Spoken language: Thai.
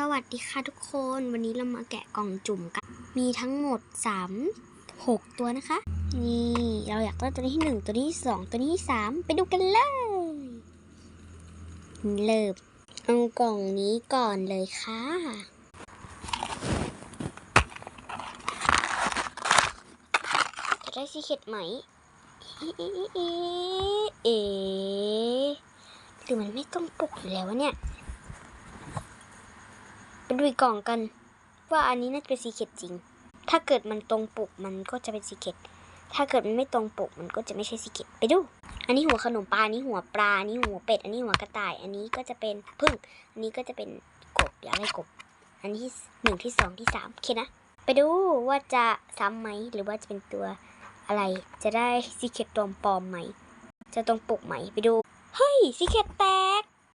สวัสดีค่ะทุกคนวันนี้เรามาแกะกล่องจุ่มกัน มีทั้งหมด 3 6 ตัวนะคะ นี่เราอยากได้ตัวนี้ที่ 1 ตัวนี้ที่ 2 ตัวนี้ที่ 3 ไปดูกันเลย เริ่มเอากล่องนี้ก่อนเลยค่ะ จะได้ซีเค็ดไหม เอ๊ะเอ๊ะเอ๊ะเอ๊ะหรือมันไม่ต้องปลุกอยู่แล้ววะเนี่ย ดูอีกกล่องกัน ว่าอันนี้น่าจะเป็นซีเค็ดจริง ถ้าเกิดมันตรงปกมันก็จะเป็นซีเค็ดถ้าเกิดมันไม่ตรงปกมันก็จะไม่ใช่ซีเค็ดไปดู อันนี้หัวขนมปลาอันนี้หัวปลาอันนี้หัวเป็ด อันนี้หัวกระต่าย อันนี้ก็จะเป็นพึ่ง อันนี้ก็จะเป็นกบอยากได้กบ อันที่หนึ่งที่สองที่สามโอเคนะ ไปดูว่าจะซ้ำไหมหรือว่าจะเป็นตัวอะไร จะได้ซีเค็ดตัวปลอมไหม จะตรงปกไหมไปดู เฮ้ยซีเค็ดแต